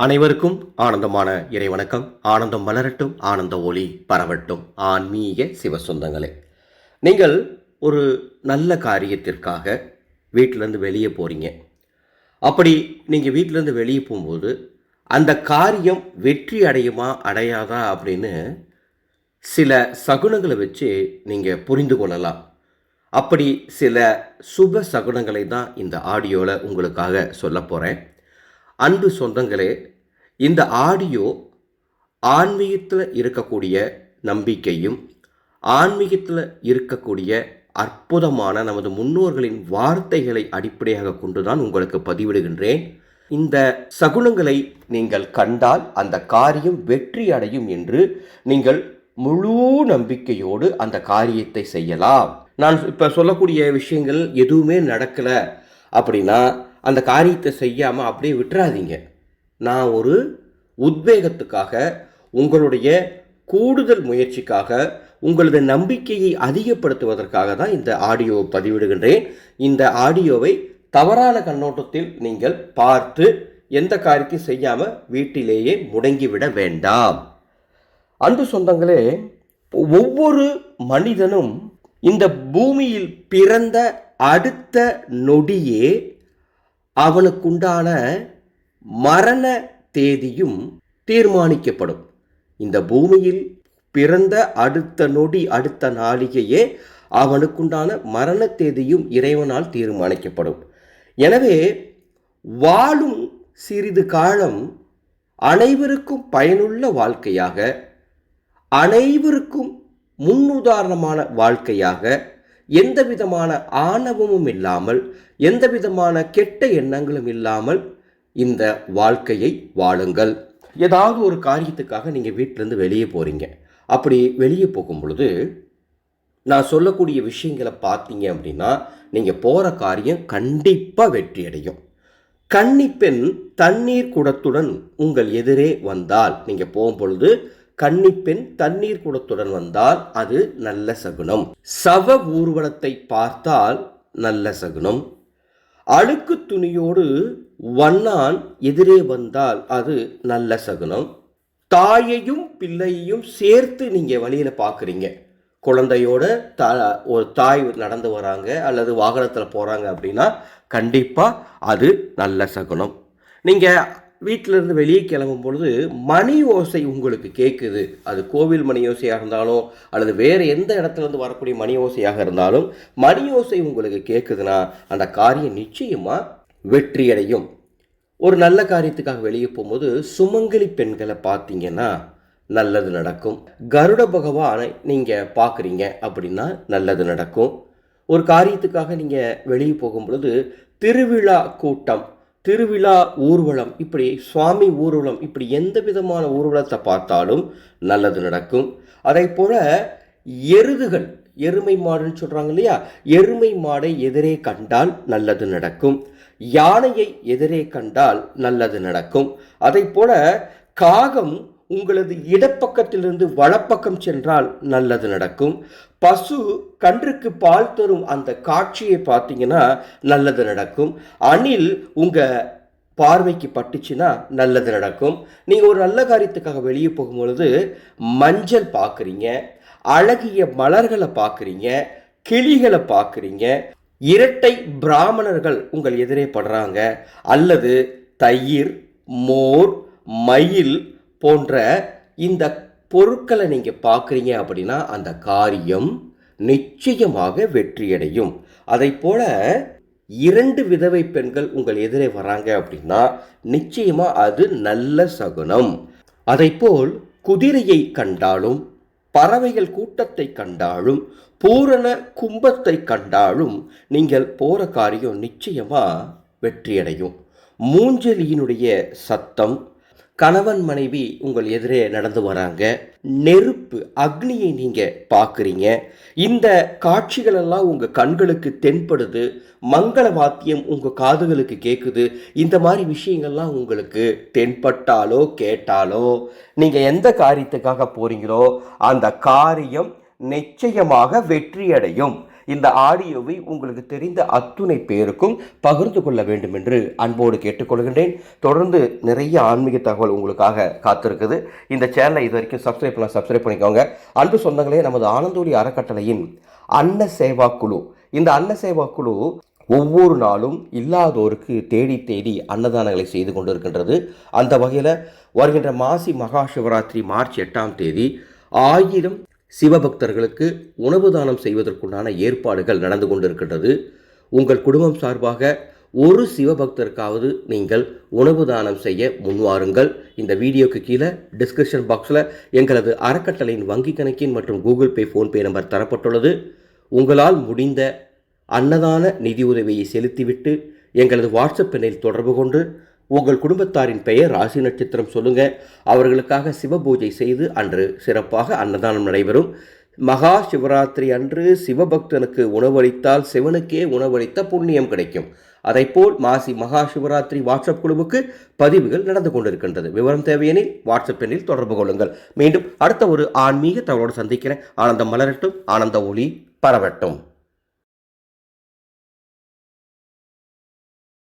அனைவருக்கும் ஆனந்தமான இறைவணக்கம். ஆனந்தம் மலரட்டும் ஆனந்த ஒளி பரவட்டும். ஆன்மீக சிவ சொந்தங்களே நீங்கள் ஒரு நல்ல காரியத்திற்காக வீட்டிலேருந்து வெளியே போகிறீங்க அப்படி நீங்கள் வீட்டிலேருந்து வெளியே போகும்போது அந்த காரியம் வெற்றி அடையுமா அடையாதா அப்படின்னு சில சகுனங்களை வச்சு நீங்கள் புரிந்து கொள்ளலாம். அப்படி சில சுப சகுனங்களை தான் இந்த ஆடியோவில் உங்களுக்காக சொல்ல போகிறேன் அன்பு சொந்தங்களே இந்த ஆடியோ ஆன்மீகத்தில் இருக்கக்கூடிய நம்பிக்கையும் ஆன்மீகத்தில் இருக்கக்கூடிய அற்புதமான நமது முன்னோர்களின் வார்த்தைகளை அடிப்படையாக கொண்டுதான் உங்களுக்கு பதிவிடுகின்றேன். இந்த சகுனங்களை நீங்கள் கண்டால் அந்த காரியம் வெற்றி அடையும் என்று நீங்கள் முழு நம்பிக்கையோடு அந்த காரியத்தை செய்யலாம். நான் இப்போ சொல்லக்கூடிய விஷயங்கள் எதுவுமே நடக்கலை அப்படின்னா அந்த காரியத்தை செய்யாமல் அப்படியே விட்டுறாதீங்க. நான் ஒரு உத்வேகத்துக்காக உங்களுடைய கூடுதல் முயற்சிக்காக உங்களது நம்பிக்கையை அதிகப்படுத்துவதற்காக தான் இந்த ஆடியோவை பதிவிடுகின்றேன். இந்த ஆடியோவை தவறான கண்ணோட்டத்தில் நீங்கள் பார்த்து எந்த காரியத்தையும் செய்யாமல் வீட்டிலேயே முடங்கிவிட வேண்டாம். அன்பு சொந்தங்களே ஒவ்வொரு மனிதனும் இந்த பூமியில் பிறந்த அடுத்த நொடியே அவனுக்குண்டான மரண தேதியும் தீர்மானிக்கப்படும். இந்த பூமியில் பிறந்த அடுத்த நொடி அடுத்த நாளிகையே அவனுக்குண்டான மரண தேதியும் இறைவனால் தீர்மானிக்கப்படும். எனவே வாழும் சிறிது காலம் அனைவருக்கும் பயனுள்ள வாழ்க்கையாக அனைவருக்கும் முன்னுதாரணமான வாழ்க்கையாக எந்த விதமான ஆணவமும் இல்லாமல் எந்த விதமான கெட்ட எண்ணங்களும் இல்லாமல் இந்த வாழ்க்கையை வாழுங்கள். ஏதாவது ஒரு காரியத்துக்காக நீங்கள் வீட்டிலேருந்து வெளியே போகிறீங்க அப்படி வெளியே போகும் பொழுது நான் சொல்லக்கூடிய விஷயங்களை பார்த்தீங்க அப்படின்னா நீங்கள் போகிற காரியம் கண்டிப்பாக வெற்றி அடையும் கன்னிப்பெண் தண்ணீர் குடத்துடன் உங்கள் எதிரே வந்தால் நீங்கள் போகும் பொழுது கன்னிப்பெண் தண்ணீர் குடத்துடன் வந்தால் அது நல்ல சகுனம். சவ ஊர்வலத்தை பார்த்தால் நல்ல சகுனம். அழுக்கு துணியோடு வண்ணான் எதிரே வந்தால் அது நல்ல சகுனம். தாயையும் பிள்ளையையும் சேர்த்து நீங்கள் வழியில் பார்க்குறீங்க. குழந்தையோட தா ஒரு தாய் நடந்து வராங்க அல்லது வாகனத்தில் போகிறாங்க அப்படின்னா கண்டிப்பாக அது நல்ல சகுனம். நீங்கள் வீட்டிலேருந்து வெளியே கிளம்பும் பொழுது மணி ஓசை உங்களுக்கு கேட்குது. அது கோவில் மணி ஓசையாக இருந்தாலும் அல்லது வேறு எந்த இடத்துலேருந்து வரக்கூடிய மணி ஓசையாக இருந்தாலும் மணி ஓசை உங்களுக்கு கேட்குதுன்னா அந்த காரியம் நிச்சயமாக வெற்றியடையும். ஒரு நல்ல காரியத்துக்காக வெளியே போகும்போது சுமங்கலி பெண்களை பார்த்தீங்கன்னா நல்லது நடக்கும். கருட பகவானை நீங்கள் பார்க்குறீங்க அப்படின்னா நல்லது நடக்கும். ஒரு காரியத்துக்காக நீங்கள் வெளியே போகும் பொழுது திருவிழா கூட்டம் திருவிழா ஊர்வலம் இப்படி சுவாமி ஊர்வலம் இப்படி எந்த விதமான ஊர்வலத்தை பார்த்தாலும் நல்லது நடக்கும். அதே போல் எருதுகள் எருமை மாடுன்னு சொல்கிறாங்க இல்லையா? எருமை மாடை எதிரே கண்டால் நல்லது நடக்கும். யானையை எதிரே கண்டால் நல்லது நடக்கும். அதை போல காகம் உங்களது இடப்பக்கத்திலிருந்து வலப்பக்கம் சென்றால் நல்லது நடக்கும். பசு கன்றுக்கு பால் தரும் அந்த காட்சியை பார்த்தீங்கன்னா நல்லது நடக்கும். அணில் உங்கள் பார்வைக்கு பட்டுச்சுன்னா நல்லது நடக்கும். நீங்கள் ஒரு நல்ல காரியத்துக்காக வெளியே போகும்பொழுது மஞ்சள் பார்க்குறீங்க அழகிய மலர்களை பார்க்குறீங்க கிளிகளை பார்க்குறீங்க. இரட்டை பிராமணர்கள் உங்கள் எதிரே படுறாங்க. அல்லது தயிர் மோர் மயில் போன்ற இந்த பொருட்களை நீங்கள் பார்க்குறீங்க அப்படின்னா அந்த காரியம் நிச்சயமாக வெற்றியடையும். அதை போல இரண்டு விதவை பெண்கள் உங்கள் எதிரே வராங்க அப்படின்னா நிச்சயமாக அது நல்ல சகுனம். அதைப்போல் குதிரையை கண்டாலும் பறவைகள் கூட்டத்தை கண்டாலும் பூரண கும்பத்தை கண்டாலும் நீங்கள் போகிற காரியம் நிச்சயமாக வெற்றியடையும். மூஞ்சலியினுடைய சத்தம் கணவன் மனைவி உங்கள் எதிரே நடந்து வராங்க. நெருப்பு அக்னியை நீங்கள் பார்க்குறீங்க. இந்த காட்சிகளெல்லாம் உங்கள் கண்களுக்கு தென்படுது. மங்கள வாத்தியம் உங்கள் காதுகளுக்கு கேட்குது இந்த மாதிரி விஷயங்கள்லாம் உங்களுக்கு தென்பட்டாலோ கேட்டாலோ நீங்கள் எந்த காரியத்துக்காக போகிறீங்களோ அந்த காரியம் நிச்சயமாக வெற்றியடையும். இந்த ஆடியோவை உங்களுக்கு தெரிந்த அத்துணை பேருக்கும் பகிர்ந்து கொள்ள வேண்டும் என்று அன்போடு கேட்டுக்கொள்கின்றேன். தொடர்ந்து நிறைய ஆன்மீக தகவல் உங்களுக்காக காத்திருக்குது. இந்த சேனலை இது வரைக்கும் சப்ஸ்கிரைப் பண்ண சப்ஸ்கிரைப் பண்ணிக்கோங்க. அன்பு சொந்தங்களே நமது ஆனந்தோடி அறக்கட்டளையின் அன்ன சேவா குழு. இந்த அன்ன சேவா குழு ஒவ்வொரு நாளும் இல்லாதோருக்கு தேடி தேடி அன்னதானங்களை செய்து கொண்டிருக்கின்றது. அந்த வகையில் வருகின்ற மாசி மகா சிவராத்திரி மார்ச் எட்டாம் தேதி ஆயிரம் சிவபக்தர்களுக்கு உணவு தானம் செய்வதற்குண்டான ஏற்பாடுகள் நடந்து கொண்டிருக்கின்றது. உங்கள் குடும்பம் சார்பாக ஒரு சிவபக்தருக்காவது நீங்கள் உணவு தானம் செய்ய முன்வாருங்கள். இந்த வீடியோக்கு கீழே டிஸ்கிரிப்ஷன் பாக்ஸில் எங்களது அறக்கட்டளையின் வங்கி கணக்கின் மற்றும் கூகுள் பே ஃபோன்பே நம்பர் தரப்பட்டுள்ளது. உங்களால் முடிந்த அன்னதான நிதி உதவியை செலுத்திவிட்டு எங்களது வாட்ஸ்அப் எண்ணில் தொடர்பு கொண்டு உங்கள் குடும்பத்தாரின் பெயர் ராசி நட்சத்திரம் சொல்லுங்க. அவர்களுக்காக சிவபூஜை செய்து அன்று சிறப்பாக அன்னதானம் நடைபெறும். மகா சிவராத்திரி அன்று சிவபக்தனுக்கு உணவளித்தால் சிவனுக்கே உணவளித்த புண்ணியம் கிடைக்கும். அதைப்போல் மாசி மகா சிவராத்திரி வாட்ஸ்அப் குழுவுக்கு பதிவுகள் நடந்து கொண்டிருக்கின்றது. விவரம் தேவையெனில் வாட்ஸ்அப் எண்ணில் தொடர்பு கொள்ளுங்கள். மீண்டும் அடுத்த ஒரு ஆன்மீக தகவலோடு சந்திக்கிறேன். ஆனந்தம் மலரட்டும் ஆனந்த ஒளி பரவட்டும்.